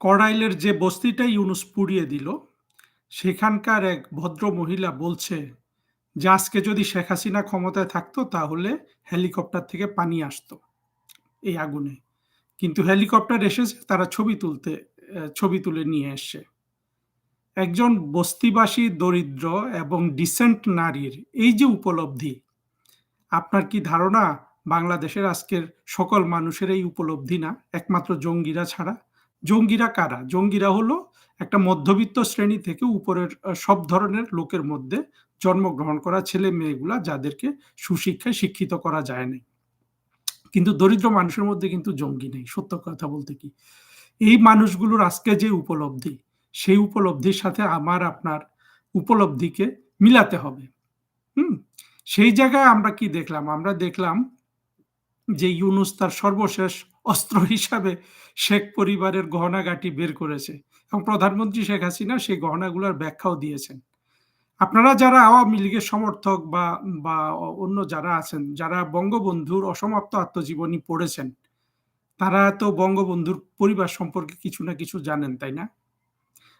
কড়াইলের যে বস্তিটা ইউনুস পুড়িয়ে দিল, সেখানকার এক ভদ্র মহিলা বলছে যে, "আজকে যদি শেখ হাসিনা ক্ষমতায় থাকতো তাহলে হেলিকপ্টার থেকে পানি আসতো এই আগুনে।" কিন্তু হেলিকপ্টার এসেছে তারা ছবি তুলতে ছবি তুলে নিয়ে এসছে। একজন বস্তিবাসী দরিদ্র এবং ডিসেন্ট নারীর এই যে উপলব্ধি, আপনার কি ধারণা বাংলাদেশের আজকের সকল মানুষের এই উপলব্ধি না? একমাত্র জঙ্গিরা ছাড়া? জঙ্গিরা কারা? জঙ্গিরা হলো একটা মধ্যবিত্ত শ্রেণি থেকে উপরের সব ধরনের লোকের মধ্যে জন্মগ্রহণ করা ছেলে-মেয়েগুলা যাদেরকে সুশিক্ষায় শিক্ষিত করা যায় নাই। কিন্তু দরিদ্র মানুষের মধ্যে কিন্তু জঙ্গি নেই। সত্য কথা বলতে কি। এই মানুষগুলোর আজকে যে উপলব্ধি, সেই উপলব্ধির সাথে আমার আপনার উপলব্ধিকে মিলাতে হবে। হুম? সেই জায়গায় আমরা কি দেখলাম? আমরা দেখলাম যে ইউনুস তার সর্বশেষ অস্ত্র হিসাবে শেখ পরিবারের গহনাগাটি বের করেছে এবং প্রধানমন্ত্রী শেখ হাসিনা সেই গহনাগুলোর ব্যাখ্যাও দিয়েছেন। আপনারা যারা আওয়ামী লীগের সমর্থক বা বা অন্য যারা আছেন, যারা বঙ্গবন্ধুর অসমাপ্ত আত্মজীবনী পড়েছেন, তারা তো বঙ্গবন্ধুর পরিবার সম্পর্কে কিছু না কিছু জানেন, তাই না?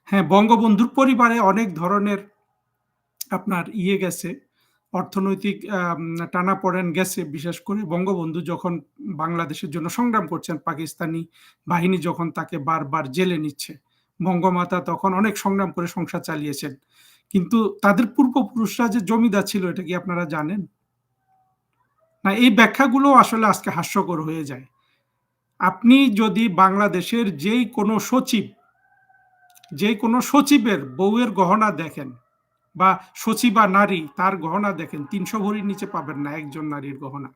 হ্যাঁ, বঙ্গবন্ধুর পরিবারে অনেক ধরনের আপনার ইয়ে গেছে, অর্থনৈতিক আম টানাপোড়েন গেছে। বিশেষ করে বঙ্গবন্ধু যখন বাংলাদেশের জন্য সংগ্রাম করছেন, পাকিস্তানি বাহিনী যখন তাকে বারবার জেলে নিচ্ছে। বঙ্গমাতা তখন অনেক সংগ্রাম করে সংসার চালিয়েছেন। কিন্তু তাদের পূর্বপুরুষরা যে জমিদার ছিল এটা কি আপনারা জানেন? না এই ব্যাখ্যাগুলো আসলে আজকে হাস্যকর হয়ে যায়। আপনি যদি বাংলাদেশের যেই কোনো সচিব যেই কোনো সচিবের বউয়ের গহনা দেখেন বা সচিবা নারী, তার গহনা দেখেন ৩০০ ভরির নিচে পাবেন না একজন নারীর গহনা।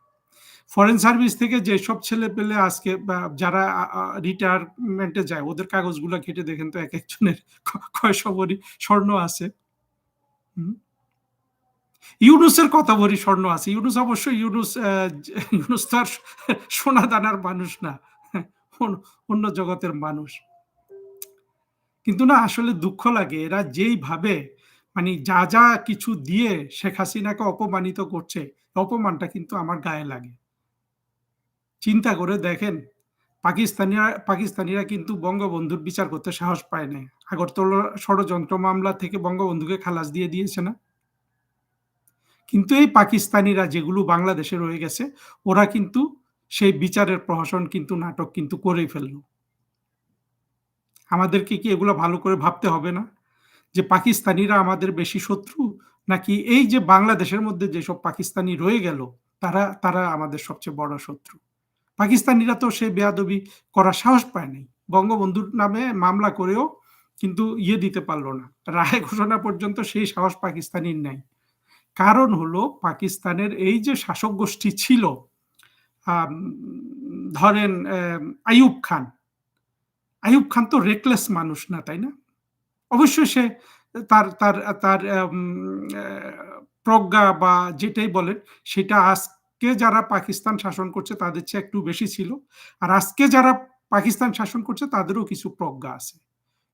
ফরেন সার্ভিস থেকে যেসব ছেলেপেলে আজকে যারা রিটায়ারমেন্ট যায়, ওদের কাগজগুলো ঘেঁটে দেখেন তো এক একজনের কয়শো ভরি স্বর্ণ আছে। ইউনুসের কথা ভরি স্বর্ণ আছে? ইউনুস অবশ্য ইউনুস ইউনুস তো আর সোনা দানার মানুষ না। অন্য জগতের মানুষ। কিন্তু না, আসলে দুঃখ লাগে, এরা যেইভাবে মানে যা, যা কিছু দিয়ে শেখ হাসিনাকে অপমানিত করছে, অপমানটা কিন্তু আমার গায়ে লাগে। চিন্তা করে দেখেন, পাকিস্তানিরা পাকিস্তানিরা কিন্তু বঙ্গবন্ধুর বিচার করতে সাহস পায় নাই। আগরতলা ষড়যন্ত্র মামলা থেকে বঙ্গবন্ধুকে খালাস দিয়ে দিয়েছে না? কিন্তু এই পাকিস্তানিরা যেগুলো বাংলাদেশে রয়ে গেছে, ওরা কিন্তু সেই বিচারের প্রহসন কিন্তু নাটক কিন্তু করেই ফেলল। আমাদেরকে কি এগুলো ভালো করে ভাবতে হবে না? যে পাকিস্তানিরা আমাদের বেশি শত্রু নাকি এই যে বাংলাদেশের মধ্যে যেসব পাকিস্তানি রয়ে গেল তারা তারা আমাদের সবচেয়ে বড় শত্রু। পাকিস্তানিরা তো সে বেয়াদবি করার সাহস পায় নাই। বঙ্গবন্ধুর নামে মামলা করেও কিন্তু ইয়ে দিতে পারল না। রায় ঘোষণা পর্যন্ত সেই সাহস পাকিস্তানির নাই। কারণ হলো পাকিস্তানের এই যে শাসক গোষ্ঠী ছিল, ধরেন আইয়ুব খান। আইয়ুব খান তো রেকলেস মানুষ না, তাই না? অবশ্যই সে তার তার তার প্রজ্ঞা বা যেটাই বলেন সেটা আজকে যারা পাকিস্তান শাসন করছে তাদের চেয়ে একটু বেশি ছিল। আর আজকে যারা পাকিস্তান শাসন করছে তাদেরও কিছু প্রজ্ঞা আছে।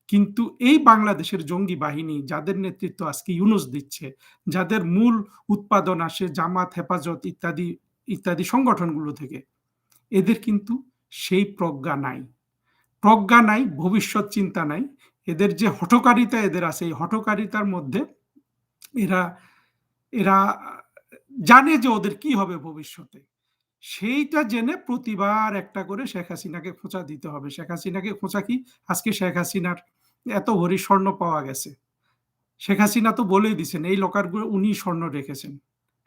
কিন্তু এই বাংলাদেশের জঙ্গি বাহিনী যাদের নেতৃত্ব আজকে ইউনুস দিচ্ছে, যাদের মূল উৎপাদন আসে জামাত, হেফাজত ইত্যাদি, ইত্যাদি সংগঠনগুলো থেকে, এদের কিন্তু সেই প্রজ্ঞা নাই। প্রজ্ঞা নাই, ভবিষ্যৎ চিন্তা নাই। এদের যে হঠকারিতা এদের আছে, এই হঠকারিতার মধ্যে এরা এরা জানে যে ওদের কি হবে ভবিষ্যতে। সেইটা জেনে প্রতিবার একটা করে শেখ হাসিনাকে খোঁচা দিতে হবে। শেখ হাসিনাকে খোঁচা কি? আজকে শেখ হাসিনার এত ভরি স্বর্ণ পাওয়া গেছে। শেখ হাসিনা তো বলেই দিছেন এই লকারগুলো উনি স্বর্ণ রেখেছেন।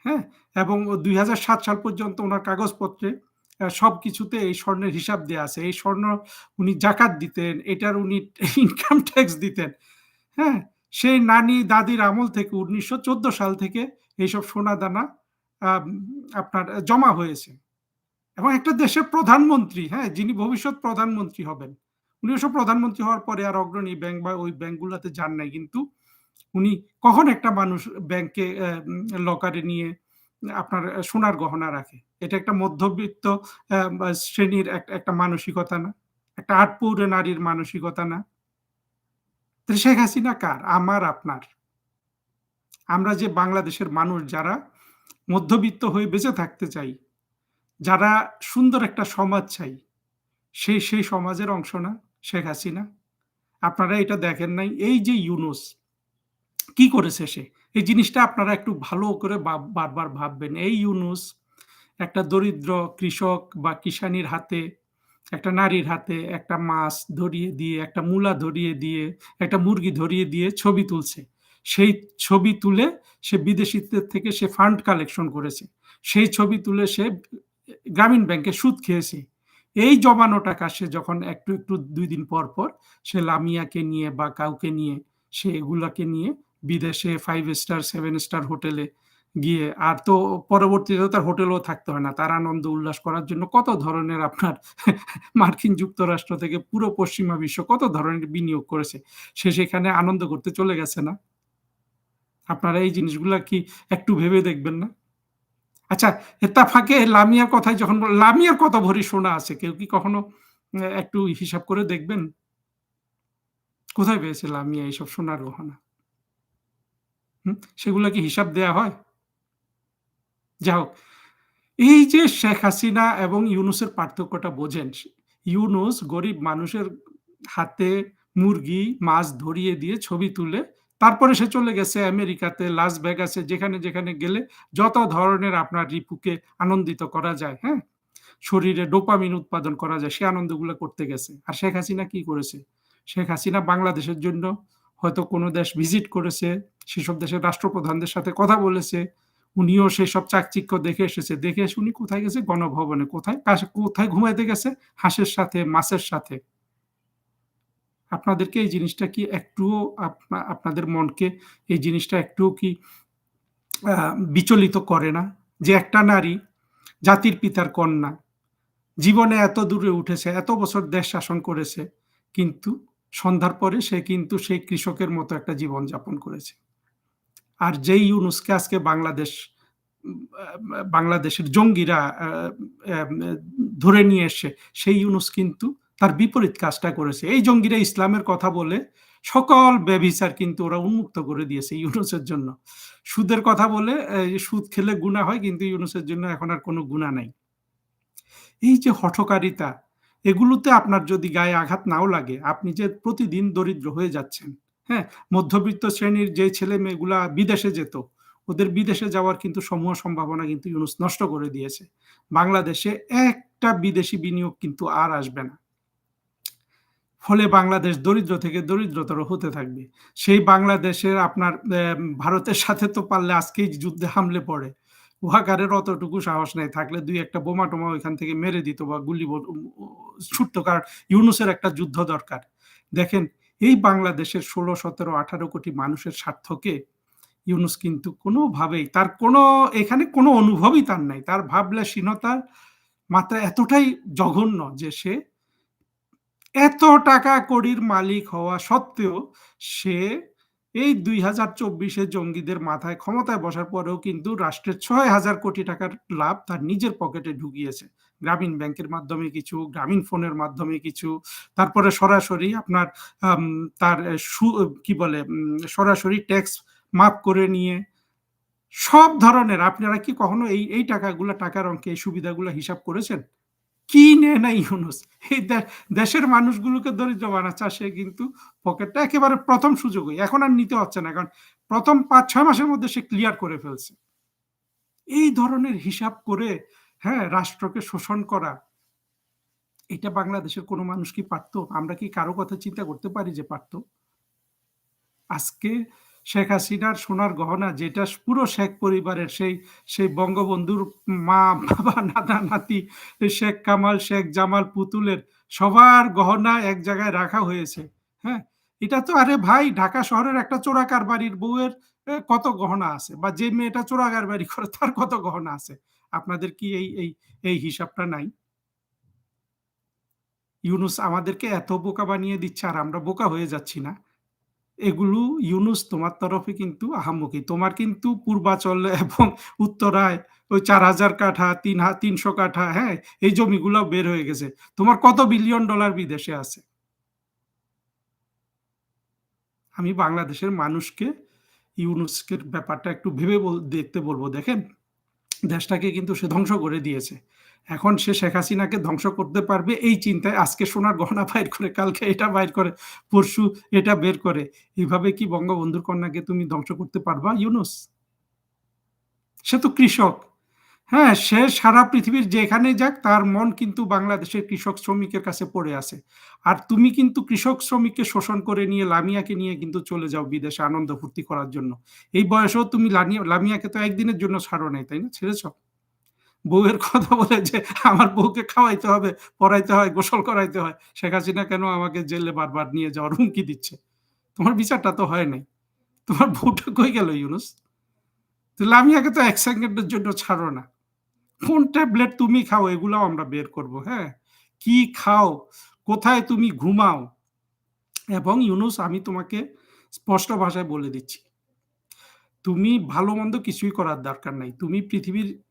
হ্যাঁ? এবং ২০০৭ সাল পর্যন্ত ওনার কাগজপত্রে আ সবকিছুতে এই স্বর্ণের হিসাব দেওয়া আছে। এই স্বর্ণ উনি জাকাত দিতেন, এটার উনি ইনকাম ট্যাক্স দিতেন। হ্যাঁ? সেই নানি দাদির আমল থেকে ১৯১৪ সাল থেকে এইসব সোনা-দানা আপনার জমা হয়েছে। এবং একটা দেশের প্রধানমন্ত্রী, হ্যাঁ? যিনি ভবিষ্যৎ প্রধানমন্ত্রী হবেন। উনি অবশ্য প্রধানমন্ত্রী হওয়ার পরে আর অগ্রণী ব্যাংক বা ওই ব্যাংকগুলাতে যান নাই। কিন্তু উনি কখন একটা মানুষ ব্যাংকে লকারে নিয়ে আপনার সোনার গহনা রাখে? এটা একটা মধ্যবিত্ত শ্রেণির একটা মানসিকতা না? একটা আটপৌরে নারীর মানসিকতা না? শেখ হাসিনা কার? আমার আপনার। আমরা যে বাংলাদেশের মানুষ যারা মধ্যবিত্ত হয়ে বেঁচে থাকতে চাই, যারা সুন্দর একটা সমাজ চাই, সেই সেই সমাজের অংশ না শেখ হাসিনা? আপনারা এটা দেখেন নাই এই যে ইউনুস কি করেছে সে? এই জিনিসটা আপনারা একটু ভালো করে বারবার ভাববেন। এই ইউনুস একটা দরিদ্র কৃষক বা কিষানির হাতে, একটা নারীর হাতে একটা মাছ ধরিয়ে দিয়ে, একটা মূলা ধরিয়ে দিয়ে, একটা মুরগি ধরিয়ে দিয়ে ছবি তুলছে। সেই ছবি তুলে সে বিদেশিদের থেকে সে ফান্ড কালেকশন করেছে। সেই ছবি তুলে সে গ্রামীণ ব্যাংকে সুদ খেয়েছে। এই জমানো টাকা সে যখন একটু, একটু দুই দিন পর, পর সে লামিয়াকে নিয়ে বা কাউকে নিয়ে সে এগুলাকে নিয়ে বিদেশে ফাইভ স্টার, সেভেন স্টার হোটেলে গিয়ে আর তো পরবর্তীতে তার হোটেলও থাকতে হয় না। তার আনন্দ উল্লাস করার জন্য কত ধরনের আপনার মার্কিন যুক্তরাষ্ট্র থেকে পুরো পশ্চিমা বিশ্ব কত ধরনের বিনিয়োগ করেছে। সে সেখানে আনন্দ করতে চলে গেছে না? আপনারা এই জিনিসগুলা কি একটু ভেবে দেখবেন না? আচ্ছা, এতা ফাঁকে লামিয়ার কথায় যখন লামিয়ার কত ভরি শোনা আছে? কেউ কি কখনো একটু হিসাব করে দেখবেন? কোথায় পেয়েছে লামিয়া এইসব সোনার গহনা? হুম? সেগুলা কি হিসাব দেয়া হয়? যা হোক, এই যে শেখ হাসিনা এবং ইউনুসের পার্থক্যটা বোঝেন। ইউনুস গরিব মানুষের হাতে মুরগি, মাছ ধরিয়ে দিয়ে ছবি তুলে তারপরে সে চলে গেছে আমেরিকাতে, লাস ভেগাসে যেখানে, যেখানে গেলে যত ধরনের আপনার রিপুকে আনন্দিত করা যায়, হ্যাঁ? শরীরে ডোপামিন উৎপাদন করা যায় সে আনন্দগুলা করতে গেছে। আর শেখ হাসিনা কি করেছে? শেখ হাসিনা বাংলাদেশের জন্য হয়তো কোনো দেশ ভিজিট করেছে, সেসব দেশের রাষ্ট্রপ্রধানদের সাথে কথা বলেছে। উনিও সেই সব চাকচিক্য দেখে এসেছে। দেখে এসে উনি কোথায় গেছে? গণভবনে। কোথায়? কোথায় ঘুমাইতে গেছে? হাঁসের সাথে, মাছের সাথে। আপনাদেরকে এই জিনিসটা কি একটুও আপনাদের মনকে এই জিনিসটা একটুও কি বিচলিত করে না? যে একটা নারী, জাতির পিতার কন্যা, জীবনে এত দূরে উঠেছে, এত বছর দেশ শাসন করেছে, কিন্তু সন্ধ্যার পরে সে কিন্তু সেই কৃষকের মতো একটা জীবন যাপন করেছে। আর যেই ইউনুসকে আজকে বাংলাদেশ বাংলাদেশের জঙ্গিরা ধরে নিয়ে এসে সেই ইউনুস কিন্তু তার বিপরীত কাজটা করেছে। এই জঙ্গিরা ইসলামের কথা বলে সকল ব্যভিচার কিন্তু ওরা উন্মুক্ত করে দিয়েছে ইউনুসের জন্য। সুদের কথা বলে সুদ খেলে গুনাহ হয় কিন্তু ইউনুসের জন্য এখন আর কোনো গুনাহ নাই। এই যে হঠকারিতা, এগুলোতে আপনার যদি গায়ে আঘাত নাও লাগে, আপনি যে প্রতিদিন দরিদ্র হয়ে যাচ্ছেন, হ্যাঁ? মধ্যবিত্ত শ্রেণির যে ছেলে-মেয়েগুলা বিদেশে যেত, ওদের বিদেশে যাওয়ার কিন্তু সমূহ সম্ভাবনা কিন্তু ইউনুস নষ্ট করে দিয়েছে। বাংলাদেশে একটা বিদেশি বিনিয়োগ কিন্তু আর আসবে না। ফলে বাংলাদেশ দরিদ্র থেকে দরিদ্রতর হতে থাকবে। সেই বাংলাদেশের আপনার ভারতের সাথে তো পারলে আজকেই যুদ্ধে হামলে পড়ে। ওয়াকারের অতটুকু সাহস নাই। থাকলে দুই একটা বোমা-টোমা ওইখান থেকে মেরে দিত বা গুলি ছুটতো। কারণ ইউনুসের একটা যুদ্ধ দরকার। দেখেন এই বাংলাদেশের ১৬, ১৭, ১৮ কোটি মানুষের স্বার্থকে ইউনুস কিন্তু কোনোভাবেই তার কোনো এখানে কোনো অনুভবই তার নাই। তার ভাবনাশীলতার মাত্রা এতটাই জঘন্য যে সে এত টাকা কড়ির মালিক হওয়া সত্ত্বেও সে এই দুই হাজার চব্বিশে জঙ্গিদের মাথায় ক্ষমতায় বসার পরেও কিন্তু রাষ্ট্রের ৬,০০০ কোটি টাকার লাভ তার নিজের পকেটে ঢুকিয়েছে। গ্রামীণ ব্যাংকের মাধ্যমে কিছু, গ্রামীণ ফোনের মাধ্যমে কিছু, তারপরে সরাসরি আপনার তার সু কি বলে সরাসরি ট্যাক্স মাফ করে নিয়ে সব ধরনের আপনারা কি কখনো এই, এই টাকাগুলা টাকার অঙ্কে এই সুবিধাগুলা হিসাব করেছেন? কি নেয় না ইউনুস? এই দেশের মানুষগুলোকে দরিদ্র বানাচ্ছে সে কিন্তু পকেটটা একেবারে ১ম সুযোগেই। এখন আর নিতে হচ্ছে না। কারণ ১ম ৫-৬ মাসের মধ্যে সে ক্লিয়ার করে ফেলছে। এই ধরনের হিসাব করে, হ্যাঁ, রাষ্ট্রকে শোষণ করা এটা বাংলাদেশের কোনো মানুষ কি পারতো আমরা কি কারও কথা চিন্তা করতে পারি যে পারতো আজকে শেখ হাসিনার সোনার গহনা যেটা পুরো শেখ পরিবারের সেই, সেই বঙ্গবন্ধুর মা, বাবা, নানা-নাতি, শেখ কামাল, শেখ জামাল, পুতুলের সবার গহনা এক জায়গায় রাখা হয়েছে। হ্যাঁ? এটা তো আরে ভাই ঢাকা শহরের একটা চোরাকার বাড়ির বউয়ের কত গহনা আছে বা যে মেয়েটা চোরাকারবারি করে তার কত গহনা আছে। আপনাদের কি এই, এই, এই হিসাবটা নাই? ইউনুস আমাদেরকে এত বোকা বানিয়ে দিচ্ছে আর আমরা বোকা হয়ে যাচ্ছি না? এগুলো ইউনুস তোমার তরফে কিন্তু আহাম্মকি। তোমার কিন্তু পূর্বাচল এবং উত্তরায় ওই ৪,০০০ কাঠা, তিন ৩০০ কাঠা, হ্যাঁ? এই জমিগুলো বের হয়ে গেছে। তোমার কত বিলিয়ন ডলার বিদেশে আছে? আমি বাংলাদেশের মানুষকে ইউনুসকের ব্যাপারটা একটু ভেবে দেখতে বলব দেখেন, দেশটাকে কিন্তু সে ধ্বংস করে দিয়েছে। এখন সে শেখ হাসিনাকে ধ্বংস করতে পারবে এই চিন্তায় আজকে সোনার গহনা বাইর করে, কালকে এটা বাইর করে, পরশু এটা বের করে। এভাবে কি বঙ্গবন্ধুর কন্যাকে তুমি ধ্বংস করতে পারবা ইউনুস? সে তো কৃষক। হ্যাঁ, সে সারা পৃথিবীর যেখানে যাক তার মন কিন্তু বাংলাদেশের কৃষক শ্রমিকের কাছে পড়ে আছে। আর তুমি কিন্তু কৃষক শ্রমিককে শোষণ করে নিয়ে লামিয়াকে নিয়ে কিন্তু চলে যাও বিদেশে আনন্দ ফুর্তি করার জন্য। এই বয়সেও তুমি লামিয়াকে তো একদিনের জন্য ছাড়ো নাই, তাই না? ছেড়েছ? বউয়ের কথা বলে যে আমার বউকে খাওয়াইতে হবে, পড়াইতে হয়, গোসল করাইতে হয়। শেখ হাসিনা কেন আমাকে জেলে বারবার নিয়ে যাওয়ার হুমকি দিচ্ছে? তোমার বিচারটা তো হয় নাই। তোমার বউটা কই গেল ইউনুস? লামিয়াকে তো এক সেকেন্ডের জন্য ছাড়ো না। কোন ট্যাবলেট তুমি খাও এগুলাও আমরা বের করব, হ্যাঁ? কি খাও, কোথায় তুমি ঘুমাও? এবং ইউনুস আমি তোমাকে স্পষ্ট ভাষায় বলে দিচ্ছি। তুমি ভালো-মন্দ কিছুই করার দরকার নাই। তুমি পৃথিবীর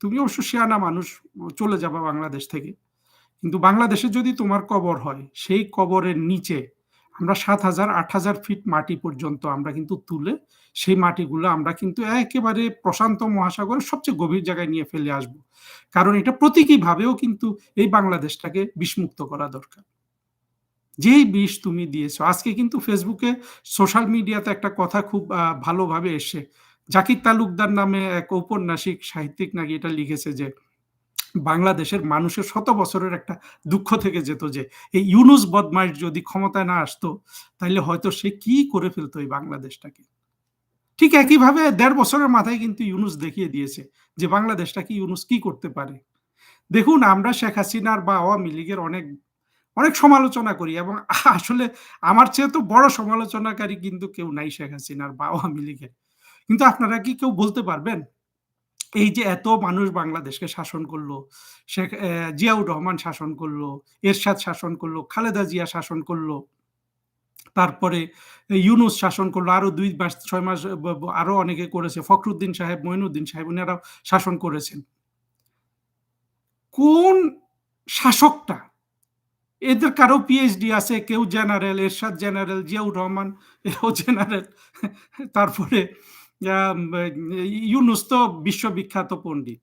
তুমি অবশ্য সিয়ানা মানুষ, চলে যাবা বাংলাদেশ থেকে। কিন্তু বাংলাদেশে যদি তোমার কবর হয়, সেই কবরের নিচে আমরা সাত হাজার আট হাজার ফিট মাটি পর্যন্ত আমরা কিন্তু তুলে সেই মাটিগুলো আমরা কিন্তু একেবারে প্রশান্ত মহাসাগরের সবচেয়ে গভীর জায়গায় নিয়ে ফেলে আসব। কারণ এটা প্রতীকীভাবেও কিন্তু এই বাংলাদেশটাকে বিষমুক্ত করা দরকার। যেই বিষ তুমি দিয়েছ, আজকে কিন্তু ফেসবুকে সোশ্যাল মিডিয়াতে একটা কথা খুব ভালোভাবে এসে জাকির তালুকদার নামে এক ঔপন্যাসিক সাহিত্যিক নাকি এটা লিখেছে যে, বাংলাদেশের মানুষের শত বছরের একটা দুঃখ থেকে যেত যে, এই ইউনুস বদমাইশ যদি ক্ষমতায় না আসতো, তাহলে হয়তো সে কি করে ফেলতো এই বাংলাদেশটাকে। ঠিক একইভাবে দেড় বছরের মাথায় কিন্তু ইউনুস দেখিয়ে দিয়েছে যে, বাংলাদেশটাকে ইউনুস কি করতে পারে। দেখুন আমরা শেখ হাসিনার বা আওয়ামী লীগের অনেক, অনেক সমালোচনা করি এবং আসলে আমার চেয়ে তো বড় সমালোচনাকারী কিন্তু কেউ নাই শেখ হাসিনার বা আওয়ামী লীগের। কিন্তু আপনারা কি কেউ বলতে পারবেন? এই যে এত মানুষ বাংলাদেশকে শাসন করল, শেখ জিয়াউর রহমান শাসন করল, এরশাদ শাসন করল, খালেদা জিয়া শাসন করল। তারপরে ইউনুস শাসন করল। আরও দুই মাস ছয় মাস আরও অনেকে করেছে। ফখরুদ্দিন সাহেব, মইনুদ্দিন সাহেব উনারাও শাসন করেছেন। কোন শাসকটা? এদের কারও পিএইচডি আছে, কেউ জেনারেল, এরশাদ জেনারেল, জিয়াউর রহমান এও জেনারেল। তারপরে ইউনুস তো বিশ্ববিখ্যাত পণ্ডিত।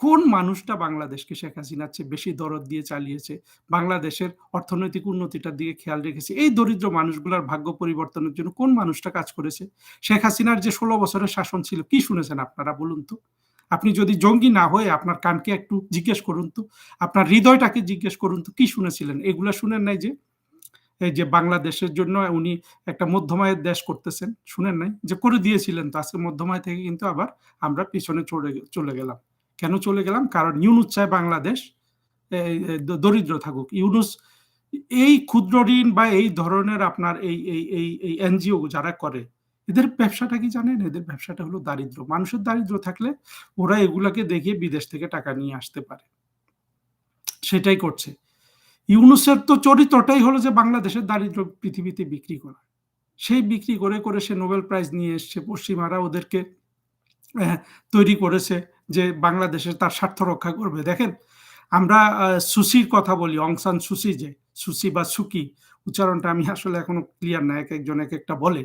কোন মানুষটা বাংলাদেশকে শেখ হাসিনার চেয়ে বেশি দরদ দিয়ে চালিয়েছে? বাংলাদেশের অর্থনৈতিক উন্নতিটার দিকে খেয়াল রেখেছে। এই দরিদ্র মানুষগুলার ভাগ্য পরিবর্তনের জন্য কোন মানুষটা কাজ করেছে? শেখ হাসিনার যে ১৬ বছরের শাসন ছিল, কি শুনেছেন আপনারা বলুন তো? আপনি যদি জঙ্গি না হয়ে আপনার কানকে একটু জিজ্ঞেস করুন তো, আপনার হৃদয়টাকে জিজ্ঞেস করুন তো কি শুনেছিলেন? এগুলা শুনেন নাই যে? এই যে বাংলাদেশের জন্য উনি একটা মধ্যমায়ের দেশ করতেছেন, শুনেন নাই? যে করে দিয়েছিলেন তো আজকে মধ্যমায় থেকে কিন্তু আবার আমরা পিছনে চলে চলে গেলাম। কেন চলে গেলাম? কারণ ইউনুস চায় বাংলাদেশ দরিদ্র থাকুক। ইউনুস এই ক্ষুদ্র ঋণ বা এই ধরনের আপনার এই এই এই এই এনজিও যারা করে, এদের ব্যবসাটা কি জানেন? এদের ব্যবসাটা হলো দারিদ্র্য। মানুষের দারিদ্র্য থাকলে ওরা এগুলাকে দেখিয়ে বিদেশ থেকে টাকা নিয়ে আসতে পারে। সেটাই করছে। ইউনুসের তো চরিত্রটাই হলো যে বাংলাদেশের দারিদ্র্য পৃথিবীতে বিক্রি করা। সেই বিক্রি করে, করে সে নোবেল প্রাইজ নিয়ে এসছে। পশ্চিমারা ওদেরকে তৈরি করেছে যে বাংলাদেশের তার স্বার্থ রক্ষা করবে। দেখেন আমরা সুসির কথা বলি, অং সান সুসি যে, সুসি বা সুকি উচ্চারণটা আমি আসলে এখনও ক্লিয়ার না। এক একজন এক একটা বলে।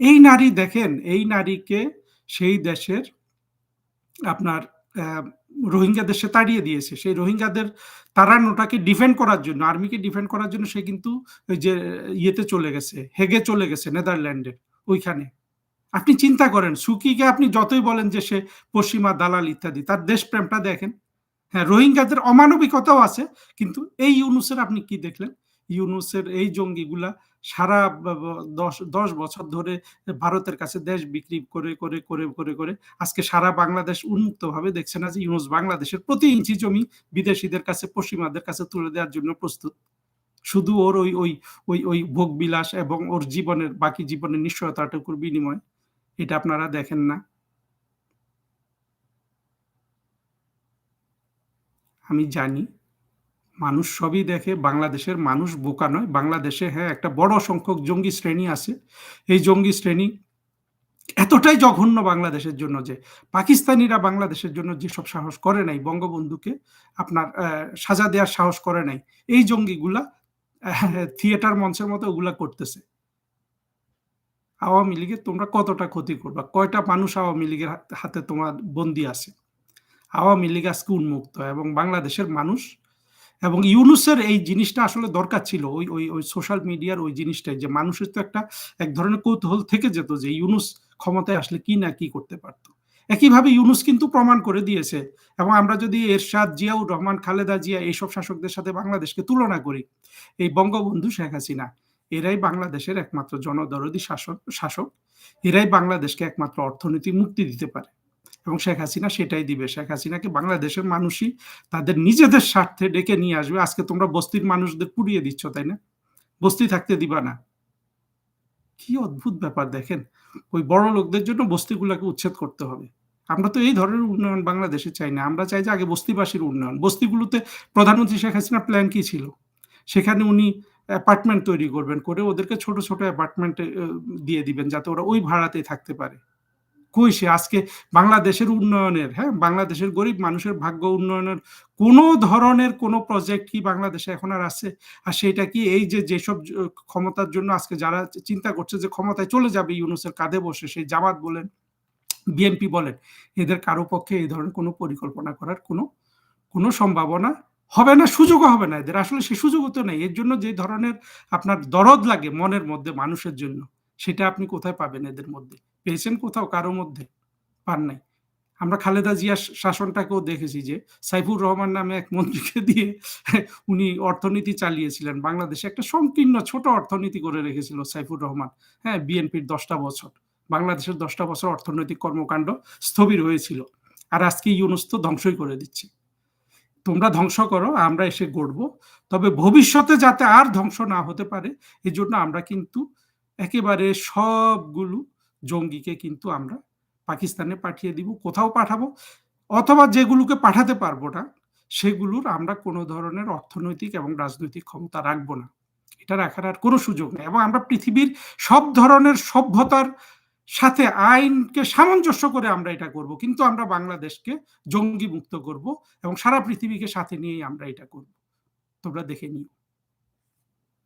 এই নারী দেখেন, এই নারীকে সেই দেশের আপনার রোহিঙ্গাদের সে তাড়িয়ে দিয়েছে। সেই রোহিঙ্গাদের তাড়ানোটাকে ডিফেন্ড করার জন্য, আর্মিকে ডিফেন্ড করার জন্য সে কিন্তু ওই যে ইয়েতে চলে গেছে, হেগে চলে গেছে নেদারল্যান্ডে ওইখানে। আপনি চিন্তা করেন সুকিকে আপনি যতই বলেন যে সে পশ্চিমা দালাল ইত্যাদি, তার দেশপ্রেমটা দেখেন। হ্যাঁ, রোহিঙ্গাদের অমানবিকতাও আছে। কিন্তু এই ইউনুসের আপনি কি দেখলেন? ইউনুসের এই জঙ্গিগুলা সারা দশ ব ১০ ১০ বছর ধরে ভারতের কাছে দেশ বিক্রি করে, করে, করে, করে, করে আজকে সারা বাংলাদেশ উন্মুক্তভাবে দেখছে না যে ইউনুস বাংলাদেশের প্রতি ইঞ্চি জমি বিদেশিদের কাছে, পশ্চিমাদের কাছে তুলে দেওয়ার জন্য প্রস্তুত। শুধু ওর ওই ওই ওই ওই ভোগবিলাস এবং ওর জীবনের বাকি জীবনের নিশ্চয়তাটুকুর বিনিময় এটা আপনারা দেখেন না। আমি জানি মানুষ সবই দেখে। বাংলাদেশের মানুষ বোকা নয়। বাংলাদেশে হ্যাঁ, একটা বড় সংখ্যক জঙ্গি শ্রেণি আছে। এই জঙ্গি শ্রেণি এতটাই জঘন্য বাংলাদেশের জন্য যে পাকিস্তানিরা বাংলাদেশের জন্য যেসব সাহস করে নাই, বঙ্গবন্ধুকে আপনার সাজা দেওয়ার সাহস করে নাই। এই জঙ্গিগুলা থিয়েটার মঞ্চের মতো ওগুলা করতেছে। আওয়ামী লীগের তোমরা কতটা ক্ষতি করবা? কয়টা মানুষ আওয়ামী লীগের হাত তোমার বন্দী আছে? আওয়ামী লীগ আজকে উন্মুক্ত এবং বাংলাদেশের মানুষ এবং ইউনুসের এই জিনিসটা আসলে দরকার ছিল। ওই ওই ওই সোশ্যাল মিডিয়ার ওই জিনিসটাই যে মানুষের তো একটা এক ধরনের কৌতূহল থেকে যেত যে ইউনুস ক্ষমতায় আসলে কি না কি করতে পারতো। একইভাবে ইউনুস কিন্তু প্রমাণ করে দিয়েছে এবং আমরা যদি এরশাদ জিয়াউর রহমান, খালেদা জিয়া এইসব শাসকদের সাথে বাংলাদেশকে তুলনা করি, এই বঙ্গবন্ধু শেখ হাসিনা এরাই বাংলাদেশের একমাত্র জনদরদি শাসক শাসক। এরাই বাংলাদেশকে একমাত্র অর্থনীতি মুক্তি দিতে পারে। এবং শেখ হাসিনা সেটাই দিবে। শেখ হাসিনাকে বাংলাদেশের মানুষই তাদের নিজেদের স্বার্থে ডেকে নিয়ে আসবে। আজকে তোমরা বস্তির মানুষদের পুড়িয়ে দিচ্ছ, তাই না? বস্তি থাকতে দিবা না। কি অদ্ভুত ব্যাপার দেখেন। ওই বড় লোকদের জন্য বস্তিগুলোকে উচ্ছেদ করতে হবে। আমরা তো এই ধরনের উন্নয়ন বাংলাদেশে চাই না। আমরা চাই যে আগে বস্তিবাসীর উন্নয়ন। বস্তিগুলোতে প্রধানমন্ত্রী শেখ হাসিনার প্ল্যান কি ছিল? সেখানে উনি অ্যাপার্টমেন্ট তৈরি করবেন করে ওদেরকে ছোট ছোট অ্যাপার্টমেন্ট দিয়ে দিবেন যাতে ওরা ওই ভাড়াতে থাকতে পারে। কই সে। আজকে বাংলাদেশের উন্নয়নের হ্যাঁ বাংলাদেশের গরিব মানুষের ভাগ্য উন্নয়নের কোনো ধরনের কোনো প্রজেক্ট কি বাংলাদেশে এখন আর আছে? আর সেটা কি এই যে, যেসব ক্ষমতার জন্য আজকে যারা চিন্তা করছে যে ক্ষমতায় চলে যাবে ইউনুসের কাঁধে বসে, সেই জামাত বলেন বিএনপি বলেন, এদের কারও পক্ষে এই ধরনের কোনো পরিকল্পনা করার কোনো কোনো সম্ভাবনা হবে না, সুযোগও হবে না এদের। আসলে সে সুযোগও তো নেই। এর জন্য যে ধরনের আপনার দরদ লাগে মনের মধ্যে মানুষের জন্য, সেটা আপনি কোথায় পাবেন এদের মধ্যে? পেয়েছেন কোথাও কারও মধ্যে? পান নাই। আমরা খালেদা জিয়ার শাসনটাকেও দেখেছি যে সাইফুর রহমান নামে এক মন্ত্রীকে দিয়ে উনি অর্থনীতি চালিয়েছিলেন। বাংলাদেশে একটা সংকীর্ণ ছোট অর্থনীতি করে রেখেছিল সাইফুর রহমান। হ্যাঁ বিএনপির দশটা বছর। বাংলাদেশের দশটা বছর অর্থনৈতিক কর্মকাণ্ড স্থবির হয়েছিল। আর আজকে ইউনুস তো ধ্বংসই করে দিচ্ছে। তোমরা ধ্বংস করো, আমরা এসে গড়ব। তবে ভবিষ্যতে যাতে আর ধ্বংস না হতে পারে এই জন্য আমরা কিন্তু একেবারে সবগুলো জঙ্গিকে কিন্তু আমরা পাকিস্তানে পাঠিয়ে দিব, কোথাও পাঠাবো, অথবা যেগুলোকে পাঠাতে পারব না, সেগুলোর আমরা কোনো ধরনের অর্থনৈতিক এবং রাজনৈতিক ক্ষমতা রাখব না। এটা রাখার আর কোনো সুযোগ নেই এবং আমরা পৃথিবীর সব ধরনের সভ্যতার সাথে আইনকে সামঞ্জস্য করে আমরা এটা করব, কিন্তু আমরা বাংলাদেশকে জঙ্গি মুক্ত করব এবং সারা পৃথিবীকে সাথে নিয়েই আমরা এটা করব। তোমরা দেখে নিও।